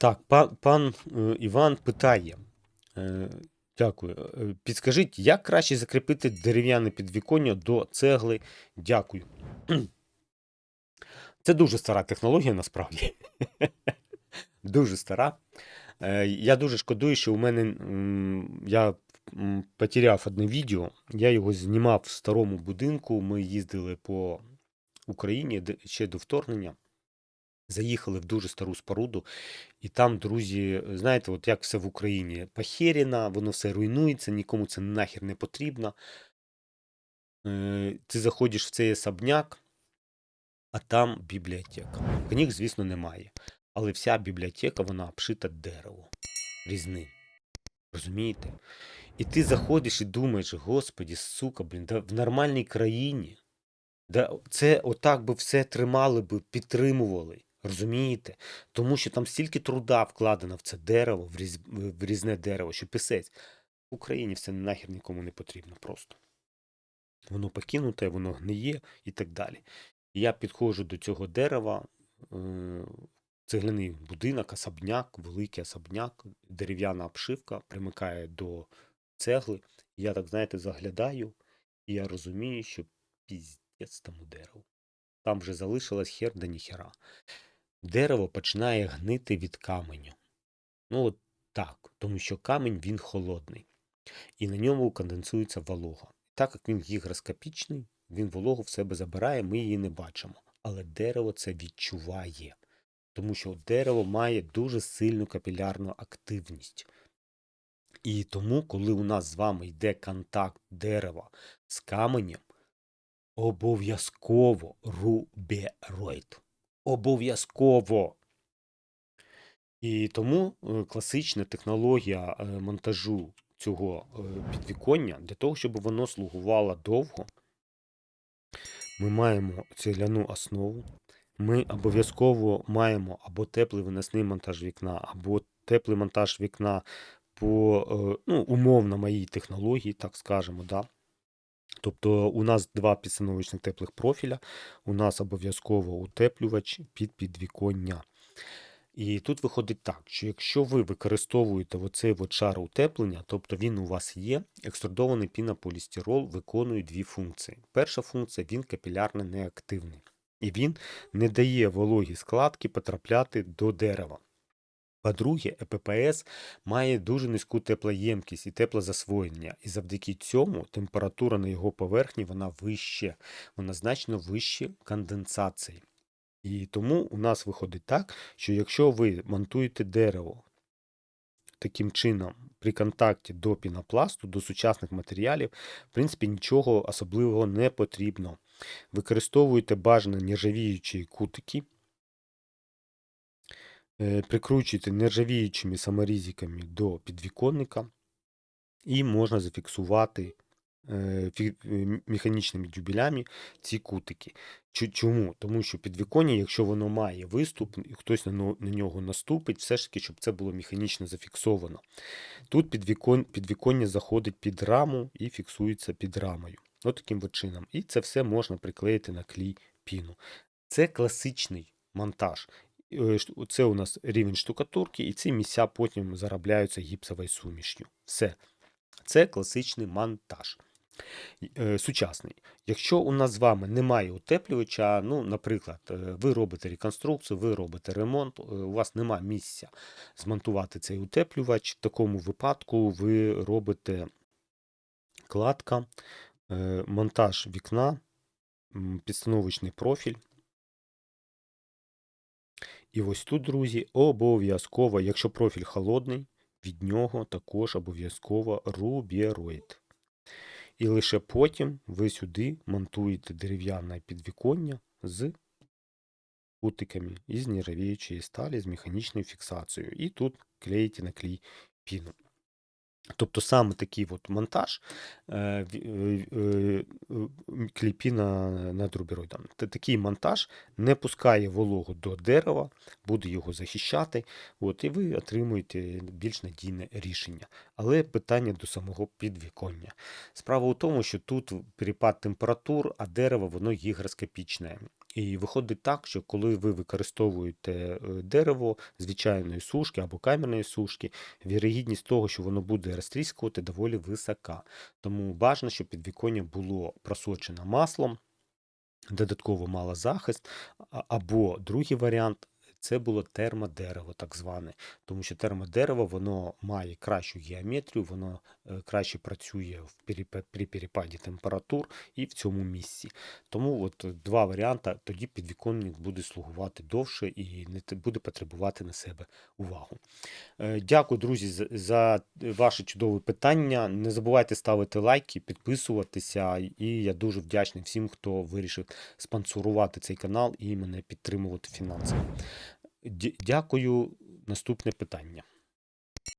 Так, пан, пан е, Іван питає. Е, Дякую. Е, Підскажіть, як краще закріпити дерев'яне підвіконня до цегли? Дякую. Це дуже стара технологія, насправді. Дуже стара. Я дуже шкодую, що у мене я потеряв одне відео. Я його знімав в старому будинку. Ми їздили по Україні ще до вторгнення. Заїхали в дуже стару споруду, і там, друзі, знаєте, от як все в Україні похерено, воно все руйнується, нікому це нахер не потрібно. Е, Ти заходиш в цей особняк, а там бібліотека. Книг, звісно, немає. Але вся бібліотека, вона обшита деревом різним. Розумієте? І ти заходиш і думаєш, господі, сука, блін, да в нормальній країні. Да, це отак би все тримали би, підтримували. Розумієте? Тому що там стільки труда вкладено в це дерево, в, різ, в різне дерево, що писець. В Україні все нахер нікому не потрібно просто. Воно покинуте, воно гниє і так далі. Я підходжу до цього дерева, е, цегляний будинок, особняк, великий особняк, дерев'яна обшивка примикає до цегли. Я так, знаєте, заглядаю, і я розумію, що піздець тому дереву. Там вже залишилась хер да ніхера. Дерево починає гнити від каменю. Ну, от так, тому що камінь він холодний, і на ньому конденсується волога. Так як він гігроскопічний, він вологу в себе забирає, ми її не бачимо. Але дерево це відчуває, тому що дерево має дуже сильну капілярну активність. І тому, коли у нас з вами йде контакт дерева з каменем, обов'язково рубероїд. Обов'язково. І тому е, класична технологія е, монтажу цього е, підвіконня для того, щоб воно слугувало довго, ми маємо цегляну основу. Ми обов'язково маємо або теплий виносний монтаж вікна, або теплий монтаж вікна по ну, умовно моїй технології, так скажемо. Да? Тобто у нас два підстановочних теплих профіля, у нас обов'язково утеплювач під підвіконня. І тут виходить так, що якщо ви використовуєте оцей от шар утеплення, тобто він у вас є, екструдований пінополістирол виконує дві функції. Перша функція він капілярно неактивний. І він не дає вологій складки потрапляти до дерева. По-друге, ЕППС має дуже низьку теплоємкість і теплозасвоєння, і завдяки цьому температура на його поверхні вона вище, вона значно вище конденсації. І тому у нас виходить так, що якщо ви монтуєте дерево таким чином при контакті до пінопласту, до сучасних матеріалів, в принципі, нічого особливого не потрібно. Використовуєте бажано нержавіючі кутики, е, прикручуєте нержавіючими саморізиками до підвіконника, і можна зафіксувати фі- е, механічними дюбелями ці кутики. Чому? Тому що підвіконня, якщо воно має виступ, і хтось на нього наступить, все ж таки, щоб це було механічно зафіксовано. Тут підвікон, підвіконня заходить під раму і фіксується під рамою. От от чином. І це все можна приклеїти на клій піну. Це класичний монтаж. Шту- Це у нас рівень штукатурки, і ці місця потім заробляються гіпсовою сумішню. Все. Це класичний монтаж. Е, Сучасний. Якщо у нас з вами немає утеплювача, ну, наприклад, е, ви робите реконструкцію, ви робите ремонт, е, у вас немає місця змонтувати цей утеплювач, в такому випадку ви робите кладка, монтаж вікна, підстановочний профіль. І ось тут, друзі, обов'язково, якщо профіль холодний, від нього також обов'язково рубіроїд. І лише потім ви сюди монтуєте дерев'яне підвіконня з кутиками із нержавіючої сталі з механічною фіксацією. І тут клеїте на клей піну. Тобто саме такий от монтаж е, е, е, м, кліпіна над рубероїдом. Такий монтаж не пускає вологу до дерева, буде його захищати, от, і ви отримуєте більш надійне рішення. Але питання до самого підвіконня. Справа у тому, що тут перепад температур, а дерево воно гігроскопічне. І виходить так, що коли ви використовуєте е, дерево звичайної сушки або кам'яної сушки, вірогідність того, що воно буде розтріскувати, доволі висока. Тому бажано, щоб підвіконня було просочено маслом, додатково мало захист, або другий варіант. Це було термодерево, так зване, тому що термодерево воно має кращу геометрію, воно е, краще працює при перепаді температур і в цьому місці. Тому от е, два варіанти, тоді підвіконник буде слугувати довше і не буде потребувати на себе увагу. Е, Дякую, друзі, за ваше чудове питання. Не забувайте ставити лайки, підписуватися. І я дуже вдячний всім, хто вирішив спонсорувати цей канал і мене підтримувати фінансово. Дя- Дякую. Наступне питання.